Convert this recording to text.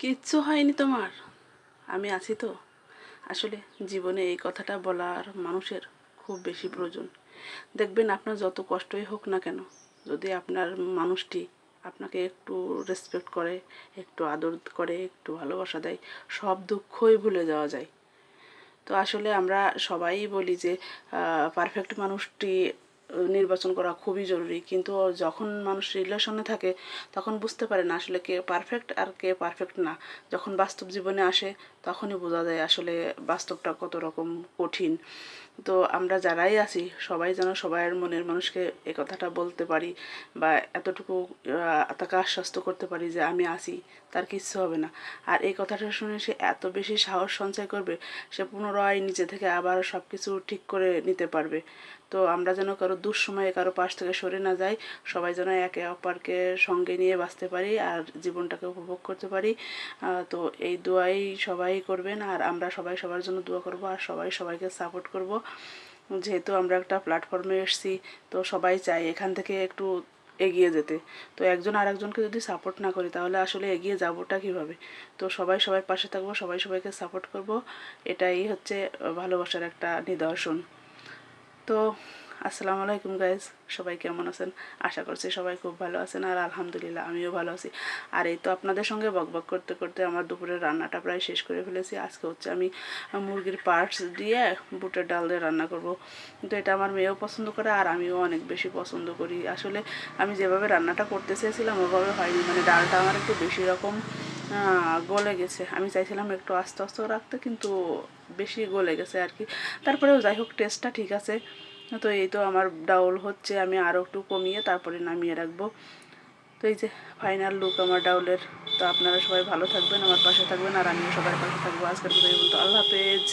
কিচ্ছু হয়নি তোমার। আমি আছি তো। আসলে জীবনে এই কথাটা বলার মানুষের খুব বেশি প্রয়োজন। দেখবেন আপনার যত কষ্টই হোক না কেন, যদি আপনার মানুষটি আপনাকে একটু রেসপেক্ট করে, একটু আদর করে, একটু ভালোবাসা দেয়, সব দুঃখই ভুলে যাওয়া যায়। তো আসলে আমরা সবাই বলি যে পারফেক্ট মানুষটি নির্বাচন করা খুবই জরুরি। কিন্তু যখন মানুষ রিলেশনে থাকে, তখন বুঝতে পারে না আসলে কে পারফেক্ট আর কে পারফেক্ট না। যখন বাস্তব জীবনে আসে, তখনই বোঝা যায় আসলে বাস্তবটা কত রকম কঠিন। তো আমরা যারাই আছি, সবাই যেন সবাইয়ের মনের মানুষকে এ কথাটা বলতে পারি বা এতটুকু তাকে আশ্বস্ত করতে পারি যে আমি আছি, তার কিচ্ছু হবে না। আর এই কথাটা শুনে সে এত বেশি সাহস সঞ্চয় করবে, সে পুনরায় নিজে থেকে আবার সব কিছু ঠিক করে নিতে পারবে। তো আমরা যেন কারও দুঃসময়ে কারও পাশ থেকে সরে না যাই সবাই যেন একে অপরকে সঙ্গে নিয়ে বাঁচতে পারি আর জীবনটাকে উপভোগ করতে পারি। তো এই দোয়াই সবাই করবেন আর আমরা সবাই সবার জন্য দোয়া করব আর সবাই সবাইকে সাপোর্ট করব। যেহেতু আমরা একটা প্ল্যাটফর্মে এসেছি, তো সবাই চাই এখান থেকে একটু এগিয়ে যেতে। তো একজন আর একজনকে যদি সাপোর্ট না করি, তাহলে আসলে এগিয়ে যাবোটা কীভাবে? তো সবাই সবার পাশে থাকব, সবাই সবাইকে সাপোর্ট করব। এটাই হচ্ছে ভালোবাসার একটা নিদর্শন। তো আসসালামু আলাইকুম গাইজ সবাই কেমন আছেন? আশা করছি সবাই খুব ভালো আছেন আর আলহামদুলিল্লাহ আমিও ভালো আছি। আর এই তো আপনাদের সঙ্গে বকবক করতে করতে আমার দুপুরের রান্নাটা প্রায় শেষ করে ফেলেছি। আজকে হচ্ছে আমি মুরগির পার্টস দিয়ে বুটের ডাল দিয়ে রান্না করব। কিন্তু এটা আমার মেয়েও পছন্দ করে আর আমিও অনেক বেশি পছন্দ করি। আসলে আমি যেভাবে রান্নাটা করতে চেয়েছিলাম ওভাবে হয়নি। মানে ডালটা আমার একটু বেশি রকম গলে গেছে। আমি চাইছিলাম একটু আস্তে আস্তে রাখতে, কিন্তু বেশি গলে গেছে আর কি। তারপরেও যাই হোক টেস্টটা ঠিক আছে। তো এই তো আমার ডাউল হচ্ছে, আমি আরও একটু কমিয়ে তারপরে নামিয়ে রাখব তো এই যে ফাইনাল লুক আমার ডাউলের, তো আপনারা সবাই ভালো থাকবেন, আমার পাশে থাকবেন, আর আমিও সবার পাশে থাকব আজকের মতো। আল্লাহ হাফেজ